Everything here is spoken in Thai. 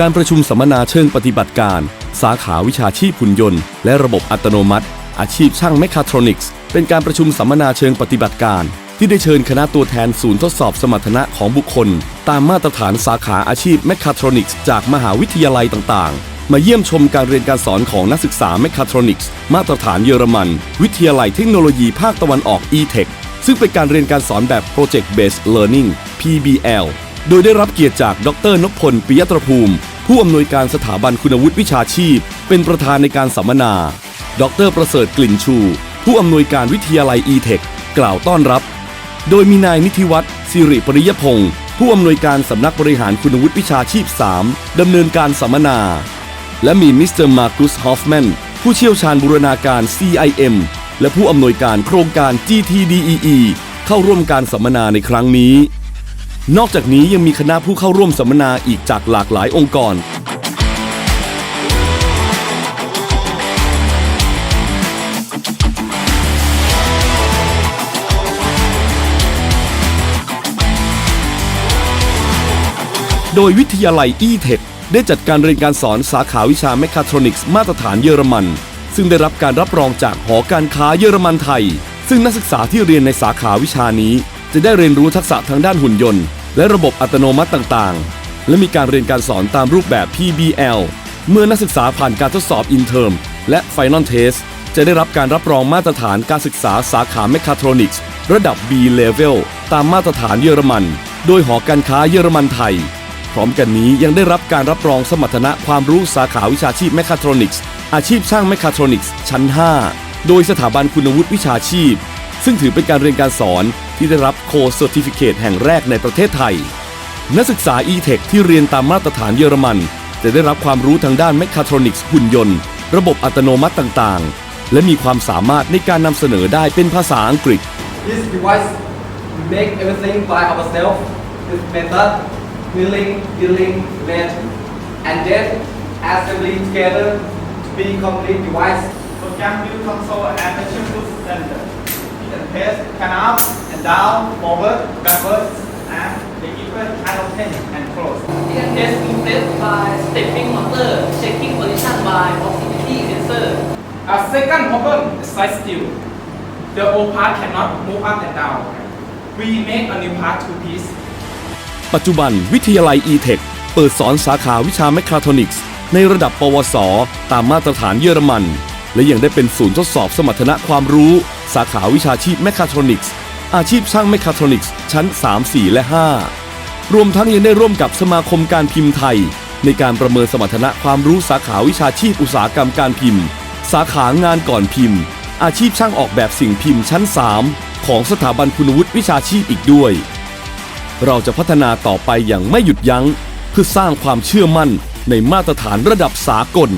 การประชุมสัมมนาเชิงปฏิบัติการ สาขาวิชาชีพหุ่นยนต์ และระบบอัตโนมัติ อาชีพช่างแมคคาทรอนิกส์ เป็นการประชุมสัมมนาเชิงปฏิบัติการ ที่ได้เชิญคณะตัวแทนศูนย์ทดสอบสมรรถนะของบุคคล ตามมาตรฐานสาขาอาชีพแมคคาทรอนิกส์จากมหาวิทยาลัยต่างๆ มาเยี่ยมชมการเรียนการสอนของนักศึกษาแมคคาทรอนิกส์มาตรฐานเยอรมัน วิทยาลัยเทคโนโลยีภาคตะวันออก e-tech ซึ่งเป็นการเรียนการสอนแบบ Project Based Learning PBL โดยได้รับเกียรติจากดรนพพลปิยตรภูมิ ผู้อำนวยการสถาบันคุณวุฒิวิชาชีพ เป็นประธานในการสัมมนา ดรประเสริฐกลิ่นชู ผู้อำนวยการวิทยาลัย e-tech กล่าวต้อนรับ โดยมีนายนิติวัฒน์สิริปริยพงศ์ผู้อำนวยการสำนักบริหารคุณวุฒิวิชาชีพ 3ดำเนินการสัมมนา และมีมิสเตอร์มาร์คุสฮอฟแมนผู้เชี่ยวชาญบูรณาการ CIM และผู้อำนวยการโครงการ GTDEE เข้าร่วมการสัมมนาในครั้งนี้ นอกจากนี้ยังมีคณะผู้เข้าร่วมสัมมนาอีกจากหลากหลายองค์กร โดยวิทยาลัย e-tech ได้จัดการเรียนการสอนสาขาวิชาแมคคาทรอนิกส์มาตรฐานเยอรมัน ซึ่งได้รับการรับรองจากหอการค้าเยอรมันไทย ซึ่งนักศึกษาที่เรียนในสาขาวิชานี้ จะได้เรียนรู้ทักษะทางด้านหุ่นยนต์ และระบบอัตโนมัติต่างๆ และมีการเรียนการสอนตามรูปแบบ PBL เมื่อนักศึกษาผ่านการทดสอบ Intern และ Final Test จะได้รับการรับรองมาตรฐานการศึกษาสาขาแมคคาทรอนิกส์ระดับ B Level ตามมาตรฐานเยอรมัน โดยหอการค้าเยอรมันไทย พร้อมกันนี้ยังได้รับการรับรองสมรรถนะความรู้สาขาวิชาชีพแมคคาทรอนิกส์อาชีพช่างแมคคาทรอนิกส์ชั้น 5 โดยสถาบันคุณวุฒิวิชาชีพ ซึ่งถือเป็นการเรียนการสอน ที่ได้รับโคเซอร์ติฟิเคตแห่งแรกในประเทศไทย นักศึกษา e-tech ที่เรียนตามมาตรฐานเยอรมัน จะได้รับความรู้ทางด้านแมคคาทรอนิกส์หุ่นยนต์ ระบบอัตโนมัติต่างๆ และมีความสามารถในการนำเสนอได้เป็นภาษาอังกฤษ This device we make everything by ourselves with method, milling, drilling, lathe, and then assembly together to be complete device. Program view console and the input center. You can press can up and down, forward, backwards, and the equal annotate and close. You can test interface by stepping motor, checking position by proximity sensor. A second problem is side still. The old part cannot move up and down. We make a new part two piece ปัจจุบันวิทยาลัย e-tech เปิดสอนสาขาวิชาแมคคาทรอนิกส์ ในระดับปวส ตามมาตรฐานเยอรมัน และยังได้เป็นศูนย์ทดสอบสมรรถนะความรู้ สาขาวิชาชีพแมคคาทรอนิกส์ อาชีพช่างแมคคาทรอนิกส์ชั้น 3 4 และ 5 รวมทั้งยังได้ร่วมกับสมาคมการพิมพ์ไทย ในการประเมินสมรรถนะความรู้สาขาวิชาชีพอุตสาหกรรมการพิมพ์ สาขางานก่อนพิมพ์ อาชีพช่างออกแบบสิ่งพิมพ์ชั้น 3 ของสถาบันคุณวุฒิวิชาชีพอีกด้วย เราจะพัฒนาต่อไปอย่างไม่หยุดยัง้ง เพื่อสร้างความเชื่อมั่นในมาตรฐานระดับสากล